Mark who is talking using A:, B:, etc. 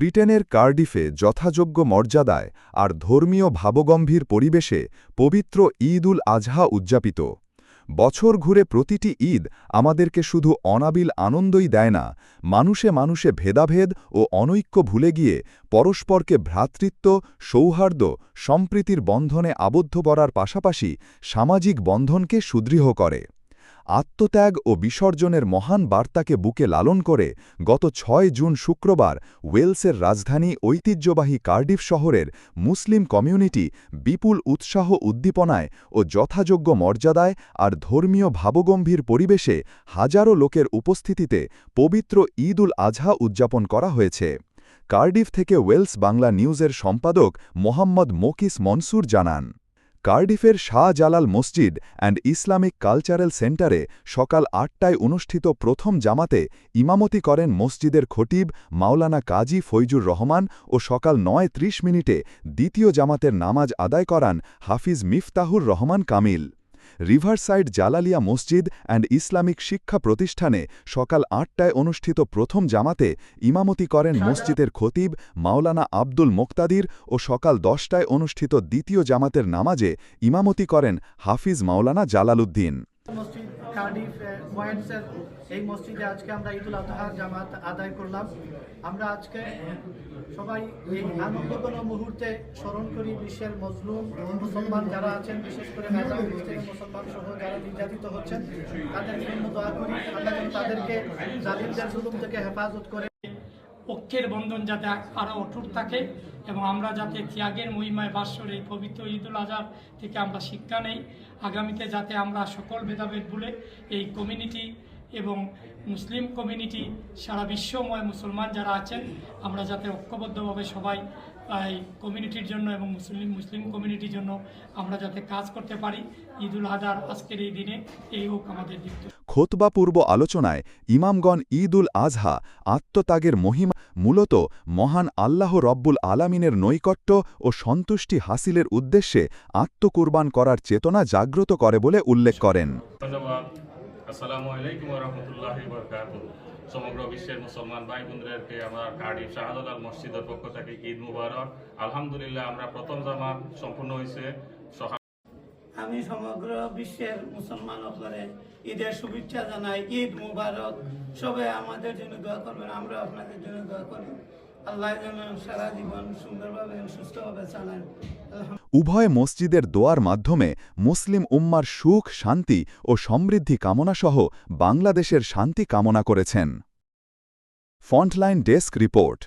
A: ব্রিটেনের কার্ডিফে যথাযোগ্য মর্যাদায় আর ধর্মীয় ভাবগম্ভীর পরিবেশে পবিত্র ঈদ উল আজহা উদযাপিত। বছর ঘুরে প্রতিটি ঈদ আমাদেরকে শুধু অনাবিল আনন্দই দেয় না, মানুষে মানুষে ভেদাভেদ ও অনৈক্য ভুলে গিয়ে পরস্পরকে ভ্রাতৃত্ব, সৌহার্দ্য, সম্প্রীতির বন্ধনে আবদ্ধ করার পাশাপাশি সামাজিক বন্ধনকে সুদৃঢ় করে। আত্মত্যাগ ও বিসর্জনের মহান বার্তাকে বুকে লালন করে গত ছয় জুন শুক্রবার ওয়েলসের রাজধানী ঐতিহ্যবাহী কার্ডিফ শহরের মুসলিম কমিউনিটি বিপুল উৎসাহ উদ্দীপনায় ও যথাযোগ্য মর্যাদায় আর ধর্মীয় ভাবগম্ভীর পরিবেশে হাজারো লোকের উপস্থিতিতে পবিত্র ঈদ উল আজহা উদযাপন করা হয়েছে। কার্ডিফ থেকে ওয়েলস বাংলা নিউজের সম্পাদক মোহাম্মদ মোকিস মনসুর জানান। কার্ডিফের শাহ জালাল মসজিদ অ্যান্ড ইসলামিক কালচারাল সেন্টারে সকাল আটটায় অনুষ্ঠিত প্রথম জামাতে ইমামতি করেন মসজিদের খটিব মাওলানা কাজী ফৈজুর রহমান ও সকাল নয় ত্রিশ মিনিটে দ্বিতীয় জামাতের নামাজ আদায় করান Hafiz Miftahur Rahman Kamil. Riverside Jalalia Masjid and Islamic শিক্ষা প্রতিষ্ঠানে সকাল আটটায় অনুষ্ঠিত প্রথম জামাতে ইমামতি করেন মসজিদের খতিব মাওলানা আব্দুল মোক্তাদির ও সকাল দশটায় অনুষ্ঠিত দ্বিতীয় জামাতের নামাজে ইমামতি করেন হাফিজ মাওলানা
B: জালালুদ্দিন কার্ডিফ ওয়াইন্সের এই মসজিদে আজকে আমরা ঈদুল আজহার জামাত আদায় করলাম। আমরা আজকে সবাই এই আনন্দঘন মুহূর্তে স্মরণ করি বিশ্বের মজলুম মুসলমান যারা আছেন, বিশেষ করে মুসলমান সহ যারা নির্যাতিত হচ্ছেন, তাদের জন্য দোয়া করি। তাদেরকে জালিমদের জুলুম থেকে হেফাজত করে
C: ঐক্যের বন্ধন যাতে আরও অটুট থাকে এবং আমরা যাতে ত্যাগের মহিমায় বাস্যর এই পবিত্র ঈদুল আজহার থেকে আমরা শিক্ষা নেই, আগামীতে যাতে আমরা সকল ভেদাভেদ ভুলে এই কমিউনিটি এবং মুসলিম কমিউনিটি সারা বিশ্বময় মুসলমান যারা আছেন, আমরা যাতে ঐক্যবদ্ধভাবে সবাই, এই কমিউনিটির জন্য এবং মুসলিম মুসলিম কমিউনিটির জন্য আমরা যাতে কাজ করতে পারি ঈদুল আজহার আজকের এই দিনে, এই হোক আমাদের দিক
A: খোতবাপূর্ব আলোচনায় ইমামগণ ঈদ উল আজহা, আত্মত্যাগের মহিমা, মূলত মহান আল্লাহ রব্বুল আলামিনের নৈকট্য ও সন্তুষ্টি হাসিলের উদ্দেশ্যে আত্মকুরবান করার চেতনা জাগ্রত করে বলে উল্লেখ করেন।
D: সমগ্র বিশ্বের মুসলমান ভাই বোনদেরকে আমার কার্ডিফ শাহাদাল মসজিদের পক্ষ থেকে ঈদ মুবারক। আলহামদুলিল্লাহ, আমরা প্রথম জামাত সম্পূর্ণ হয়েছে
E: আমি সমগ্র বিশ্বের মুসলমান আপনারে ঈদের শুভেচ্ছা জানাই, ঈদ মুবারক। সবাই আমাদের জন্য দোয়া করবেন, আমরা আপনাদের জন্য দোয়া করব আল্লাহ যেন সারা জীবন সুন্দরভাবে সুস্থভাবে চালান।
A: উভয় মসজিদের দোয়ার মাধ্যমে মুসলিম উম্মার সুখ, শান্তি ও সমৃদ্ধি কামনাসহ বাংলাদেশের শান্তি কামনা করেছেন। Frontline desk report.